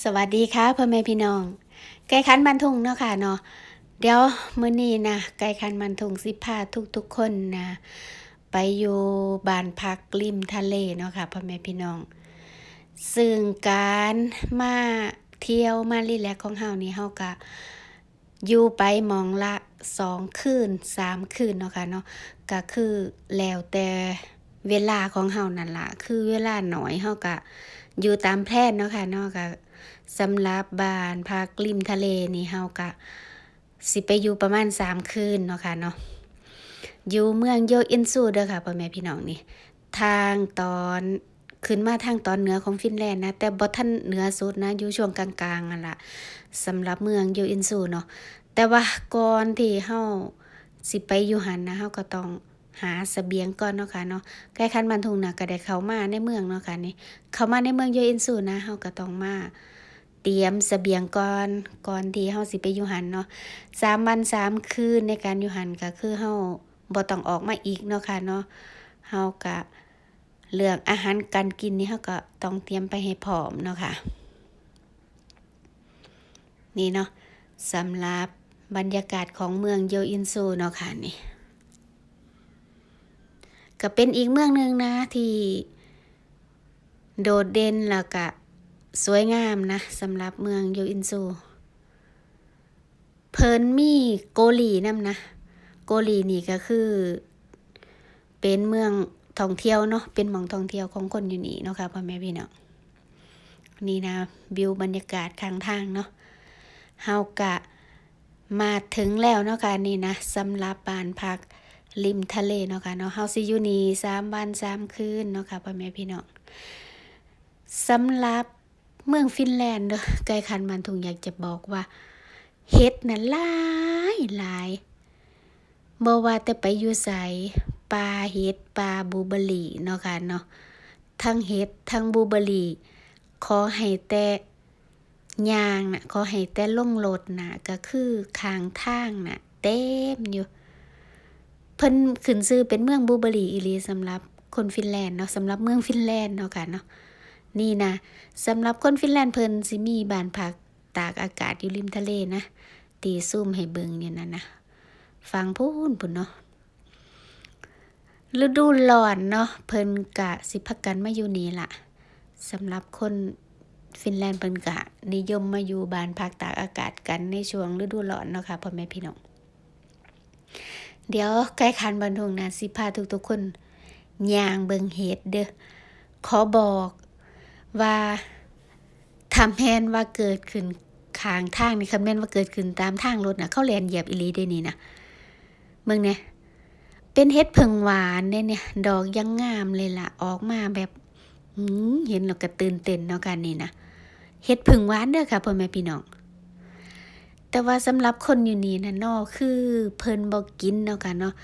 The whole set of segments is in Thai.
สวัสดีค่ะพ่อแม่พี่น้อง ไก่คันบันทุงเนาะค่ะเนาะเดี๋ยวมื้อนี้นะไก่คันบันทุงสิพาทุกๆคนนะไปอยู่บ้านพักริมทะเลเนาะค่ะพ่อแม่พี่น้อง ซึ่งการมาเที่ยวมารีแลกของเฮานี่เฮาก็อยู่ไปมองละสองคืนสามคืนเนาะค่ะเนาะก็คือแล้วแต่เวลาของเฮานั่นละคือเวลาหน่อยเฮาก็อยู่ตามแพลนเนาะค่ะเนาะก็ สำหรับบ้านพักริมทะเลนี่เฮากะ สิไปอยู่ประมาณสามคืนเนาะค่ะเนาะอยู่เมืองโยอินซูเด้อค่ะพ่อแม่พี่น้องนี่ ทางตอนขึ้นมาทางตอนเหนือของฟินแลนด์นะ แต่บ่ทันเหนือสุดนะ อยู่ช่วงกลางๆนั่นล่ะสำหรับเมืองโยอินซูเนาะแต่ว่าก่อนที่เฮาสิไปอยู่หันนะเฮาก็ต้อง หาเสบียงก่อนเนาะค่ะเนาะใกล้คันบันทุงนะก็ได้เข้ามาในเมืองเนาะค่ะนี่เข้ามาในเมืองโยอินซูนะเฮาก็ต้องมาเตรียมเสบียงก่อนก่อนที่เฮาสิไปอยู่หันเนาะสามวันสามคืนในการอยู่หันก็คือเฮาบ่ต้องออกมาอีกเนาะค่ะเนาะเฮาก็เรื่องอาหารการกินนี่เฮาก็ต้องเตรียมไปให้พร้อมเนาะค่ะ นี่เนาะสำหรับบรรยากาศของเมืองโยอินซูเนาะค่ะนี่ ก็เป็นอีกเมืองหนึ่งนะที่โดดเด่นแล้วก็สวยงามนะสำหรับเมืองโยอินซูเพิ่นมีโกลีนํนะ โกลีนี่ก็คือ เป็นเมืองท่องเที่ยวเนาะเป็นหมองท่องเที่ยวของคนอยู่นี่เนาะค่ะพ่อแม่พี่น้องนี่นะวิวบรรยากาศข้างทางเนาะเฮากะมาถึงแล้วเนาะค่ะนี่นะสำหรับบ้านพัก ริมทะเลเนาะค่ะเนาะเฮาสิอยู่นี่สามวันสามคืนเนาะค่ะพ่อแม่พี่น้องสำหรับเมืองฟินแลนด์เด้อไกลคันมันทุงอยากจะบอกว่าเฮ็ดนะหลายหลายบ่ว่าแต่ไปอยู่ไสปลาเฮ็ดปลาบูเบอรี่เนาะค่ะเนาะทั้งเฮ็ดทั้งบูเบอรี่ขอให้แต่ยางน่ะขอให้แต่ลงรถน่ะก็คือข้างทางน่ะ เต็มอยู่ เพิ่นขึ้นชื่อเป็นเมืองบูเบอรี่อีลีสำหรับคนฟินแลนด์เนาะสำหรับเมืองฟินแลนด์เนาะค่ะเนาะนี่นะสำหรับคนฟินแลนด์เพิ่นสิมีบ้านพักตากอากาศอยู่ริมทะเลนะตีซุ่มให้เบิงอยู่นั่นนะฟังพูนพุ่นเนาะฤดูร้อนเนาะเพิ่นกะสิพักกันมาอยู่นี่ละสำหรับคนฟินแลนด์เพิ่นกะนิยมมาอยู่บ้านพักตากอากาศกันในช่วงฤดูร้อนเนาะค่ะพ่อแม่พี่น้อง เดี๋ยวใกล้คันบันทงนะสิพาทุกๆคนย่างเบิงเฮ็ดเด้อขอบอกว่าทำแพนว่าเกิดขึ้นขางทางนี่คำแม่นว่าเกิดขึ้นตามทางรถนะเข้าแลนเหยียบอีลีได้นี่นะเมืองเนี่ยเป็นเฮ็ดเพิงหวานเนี่ยเนี่ย ดอกยังงามเลยล่ะ ออกมาแบบหืมเห็นแล้วก็ตื่นเต้นเนาะกันนี่นะเฮ็ดเพิงหวานเด้อค่ะพ่อแม่พี่น้อง แต่ว่าสำหรับคนอยู่นี่นะเนาะคือเพิ่นบ่กินเนาะค่ะเนาะ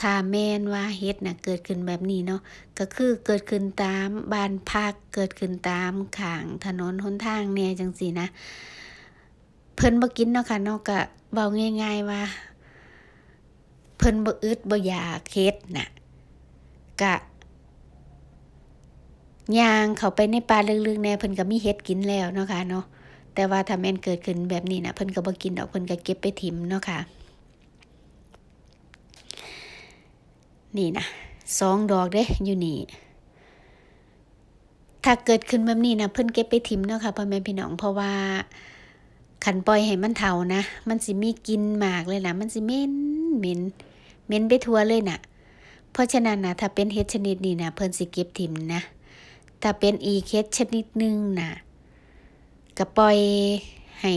ถ้าแม่นว่าเฮ็ดน่ะเกิดขึ้นแบบนี้เนาะก็คือเกิดขึ้นตามบ้านพักเกิดขึ้นตามข้างถนนหนทางเนี่ยจังซี่นะ เพิ่นบ่กินเนาะค่ะเนาะก็เว้าง่าย ๆว่า เพิ่นบ่อึดบ่อยากเฮ็ดน่ะกะย่างเข้าไปในป่าลึกๆแน่เพิ่นก็มีเฮ็ดกินแล้วเนาะค่ะเนาะ แต่ว่าถ้าแม่นเกิดขึ้นแบบนี้นะเพิ่นก็บ่กินดอกเพิ่นก็เก็บไปถิ่มเนาะค่ะ นี่นะสองดอกเด้อยู่นี่ถ้าเกิดขึ้นแบบนี้นะเพิ่นเก็บไปทิมเนาะค่ะพ่อแม่พี่น้องเพราะว่าขันปล่อยให้มันเถานะ มันสิมีกินหมากเลยนะมันสิเหม็นเหม็นเหม็นไปทั่วเลยนะ่ะ เพราะฉะนั้นนะถ้าเป็นเห็ดชนิดนี้นะเพิ่นสิเก็บทิมนะ ถ้าเป็นอีเห็ดชนิดหนึงนะ ก็ปล่อยให้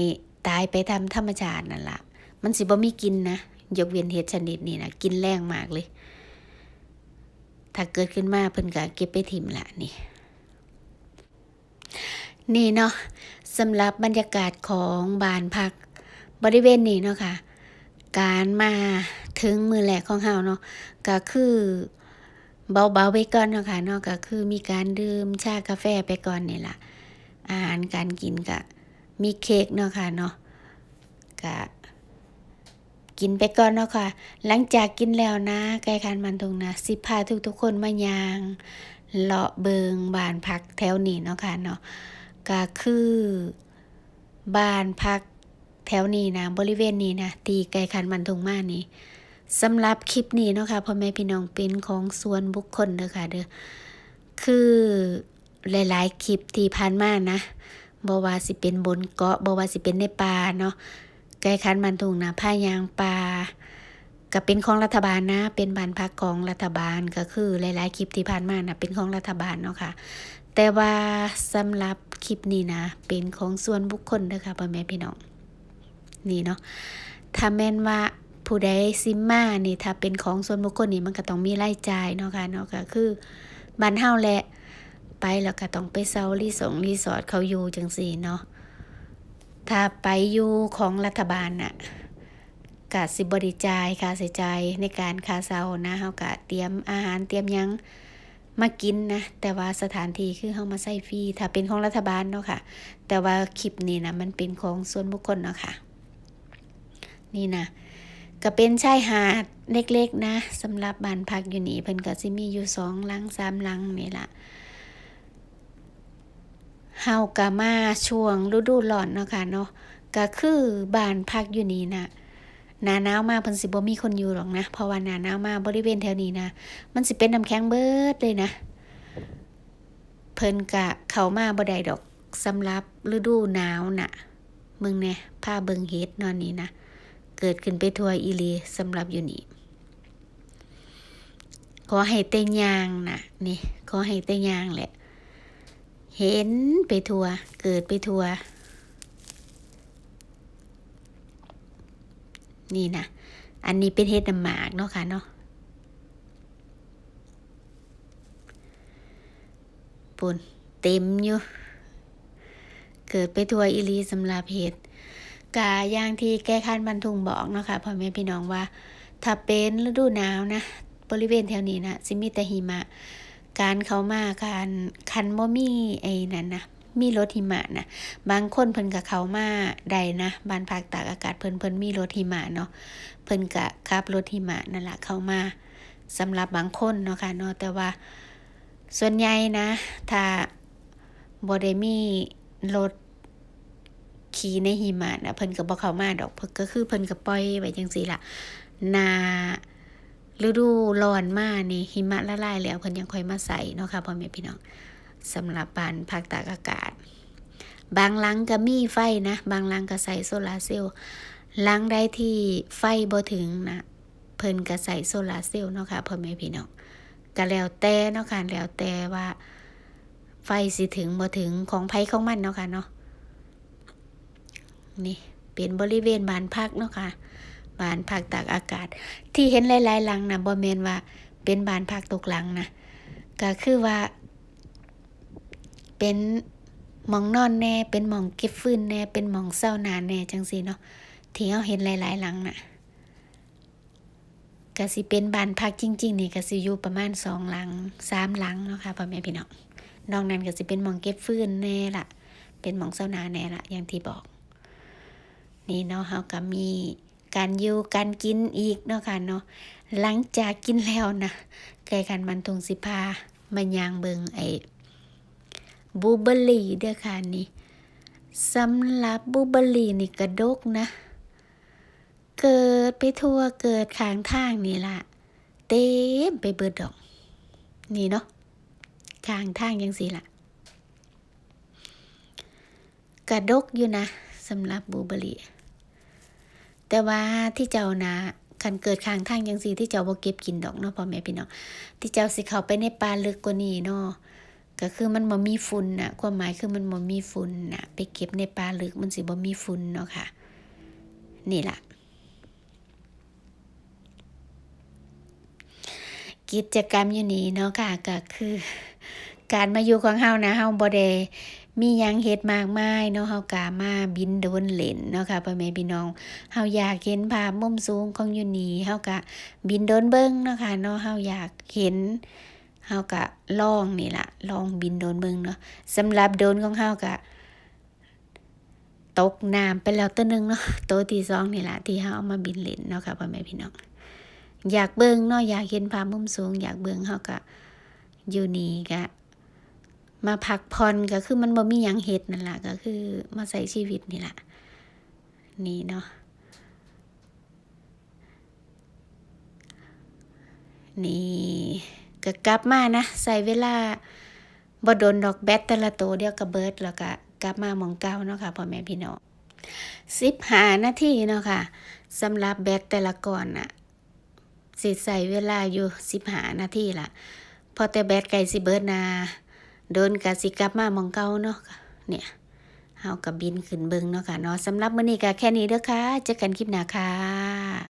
ตายไปตามธรรมชาตินั่นละมันสิบ่มีกินนะยกเว้นเห็ดชนิดนี้นะกินแรงมากเลย ถ้าเกิดขึ้นมาเพิ่นก็เก็บไปถิ่มละนี่ นี่เนาะสำหรับบรรยากาศของบ้านพักบริเวณนี้เนาะค่ะ การมาถึงมือแรกของเฮาเนาะก็คือเบาๆไปก่อนเนาะค่ะเนาะก็คือมีการดื่มชากาแฟไปก่อนนี่ละ อาหารการกินก็มีเค้กเนาะค่ะเนาะก็กินไปก่อนเนาะค่ะ หลังจากกินแล้วนะ ไก่คันมันตรงนะ สิพาทุกๆคนมายางเลาะเบิงบานพักแถวนี้เนาะค่ะเนาะก็คือบ้านพักแถวนี้นะ บริเวณนี้นะ ตีไกลคันบันทุงมานี่สำหรับคลิปนี้เนาะค่ะพ่อแม่พี่น้องเป็นของส่วนบุคคลเด้อค่ะเด้อคือ หลายๆคลิปที่ผ่านมานะบ่ว่าสิเป็นบนเกาะบ่ว่าสิเป็นในป่าเนาะไกลคันบันทุงนะผ้ายางป่าก็เป็นของรัฐบาลนะ เป็นบ้านพักของรัฐบาลก็คือหลายๆคลิปที่ผ่านมานะเป็นของรัฐบาลเนาะค่ะ แต่ว่าสำหรับคลิปนี้นะ เป็นของส่วนบุคคลเด้อค่ะพ่อแม่พี่น้องนี่เนาะถ้าแม่นว่าผู้ใดซิมมานี่ถ้าเป็นของส่วนบุคคลนี่มันก็ต้องมีรายจ่ายเนาะค่ะเนาะก็คือบ้านเฮาแหละ ไปแล้วก็ต้องไปเซารีสองรีสอร์ทเขาอยู่จังซี่เนาะถ้าไปอยู่ของรัฐบาลน่ะก็สิบริจายค่าใช้จ่ายในการคาเซานะเฮาก็เตรียมอาหารเตรียมยังมากินนะ แต่ว่าสถานที่คือเฮามาใส่ฟรีถ้าเป็นของรัฐบาลเนาะค่ะ แต่ว่าคลิปนี้นะมันเป็นของส่วนบุคคลเนาะค่ะ นี่นะก็เป็นชายหาดเล็กๆนะสำหรับบ้านพักอยู่นี่เพิ่นก็สิมีอยู่สองหลังสามหลังนี่ล่ะ เฮาก็มาช่วงฤดูร้อนเนาะค่ะเนาะก็คือบ้านพักอยู่นี่นะหนาหนาวมาเพิ่นสิบ่มีคนอยู่หรอกนะ เพราะว่าหนาหนาวมาบริเวณแถวนี้นะ มันสิเป็นน้ำแข็งเบิดเลยนะ เพิ่นกะเข้ามาบ่ได้ดอกสำหรับฤดูหนาวน่ะมึงเนี่ยผ้าเบิงเฮ็ดนอนนี้นะ เกิดขึ้นไปทัวอีหลีสำหรับอยู่นี่ขอให้เตยางน่ะนี่ขอให้เตยางแหละ เห็นไปทัว เกิดไปทัว นี่นะ อันนี้เป็นเฮ็ดน้ำหมากเนาะค่ะเนาะปุ่นเต็มอยู่ เกิดไปทัวอิลีสำหรับเหตุกาอย่างที่แก้คันบรรทุงบอกเนาะค่ะพ่อแม่พี่น้องว่า ถ้าเป็นฤดูหนาวนะ บริเวณแถวนี้นะสิมีแต่หิมะ การเขามาการคันบ่มีไอ้นั่นนะมีรถหิมะนะบางคนเพิ่นก็เขามาได้นะบ้านพักตากอากาศเพิ่นเพิ่นมีรถหิมะเนาะเพิ่นก็ขับรถหิมะนั่นแหละเขามาสำหรับบางคนเนาะค่ะเนาะแต่ว่า ส่วนใหญ่นะ ถ้าบได้มีรถขี่ในหิมะนะเพิ่นก็บ่เข้ามาดอกเพิ่นก็คือเพิ่นก็ปล่อยไว้จังซี่ล่ะนา ฤดูร้อนมานี่หิมะละลายแล้วเพิ่นยังค่อยมาใส่เนาะค่ะพ่อแม่พี่น้องสำหรับบ้านภาคตากอากาศ บางหลังก็มีไฟนะ บางหลังก็ใส่โซลาเซลล์หลังใดที่ไฟบ่ถึงนะเพิ่นก็ใส่โซลาเซลล์เนาะค่ะพ่อแม่พี่น้องก็แล้วแต่เนาะค่ะแล้วแต่ว่าไฟสิถึงบ่ถึงของไผของมันเนาะค่ะเนาะนี่เป็นบริเวณบ้านพักเนาะค่ะ บ้านพักตากอากาศ ที่เห็นหลายๆหลังนะบ่แมนว่าเป็นบ้านพักตกหลังนะก็คือว่า เป็นหมองนอนแน่ เป็นหมองเก็บฟืนแน่ เป็นหมองเศร้านานแน่จังซี่เนาะที่เราเห็นหลายๆหลังน่ะก็สิเป็นบ้านพักจริง ๆ นี่ก็สิอยู่ประมาณสองหลังสามหลังเนาะค่ะพ่อแม่พี่น้องนอกนั้นก็สิเป็นหมองเก็บฟืนแน่ละเป็นหมองเสานาแน่ละอย่างที่บอก นี่เนาะเฮาก็มี การอยู่การกินอีกเนาะค่ะเนาะหลังจากกินแล้วนะไก่กันมันทงสิพามันยางเบิงไอ้บูเบอรี่เด้อค่ะนี่สำหรับบูเบอรี่นี่กระดกนะ เกิดไปทั่วเกิดขางทางนี่ล่ะเต็มไปเบิดดอก นี่เนาะขางทางยังสิล่ะกระดกอยู่นะสำหรับบูเบอรี่ แต่ว่าที่เจ้านะคันเกิดข้างทางยังสีที่เจ้าบ่เก็บกินดอกเนาะพ่อแม่พี่น้องที่เจ้าสิเข้าไปในป่าลึกกว่านี้เนาะก็คือมันบ่มีฝุ่นน่ะความหมายคือมันบ่มีฝุ่นน่ะ ไปเก็บในป่าลึกมันสิบ่มีฝุ่นเนาะค่ะ นี่ล่ะกิจกรรมอยู่นี่เนาะค่ะก็คือ การมาอยู่ของเฮานะเฮาบ่ได้ มียังเฮ็ดมากมายเนาะเฮากามาบินโดนเล่นเนาะค่ะพ่อแม่พี่น้องเฮาอยากเห็นภาพมุมสูงของยูนีเฮาก็บินโดนเบิ่งเนาะค่ะเนาะเฮาอยากเห็นเฮาก็ลองนี่ล่ะลองบินโดนเบิ่งเนาะสำหรับโดนของเฮาก็ตกน้ำไปแล้วตัวหนึงเนาะตัวที่สองนี่ล่ะที่เฮาเอามาบินเล่นเนาะค่ะพ่อแม่พี่น้องอยากเบิ่งเนาะอยากเห็นภาพมุมสูง อยากเบิ่งเฮาก็อยู่นี่ก็ มาพักผ่อนก็คือมันบ่มีหยังเฮ็ดนั่นแหละก็คือมาใช้ชีวิตนี่แหละนี่เนาะนี่ก็กลับมานะใส่เวลาบ่โดนดอกแบตแต่ละตัวเดียวก็เบิร์ดแล้วก็กลับมามองเก่าเนาะค่ะพ่อแม่พี่น้อง15นาทีเนาะค่ะสำหรับแบตแต่ละก้อนน่ะสิใส่เวลาอยู่15นาทีล่ะพอแต่แบตไก่สิเบิดนา โดนกะสิกลับมามองเก่าเนาะเนี่ยเฮาก็บินขึ้นเบิงเนาะค่ะเนาะสำหรับมื้อนี้ก็แค่นี้เด้อค่ะเจอกันคลิปหน้าค่ะ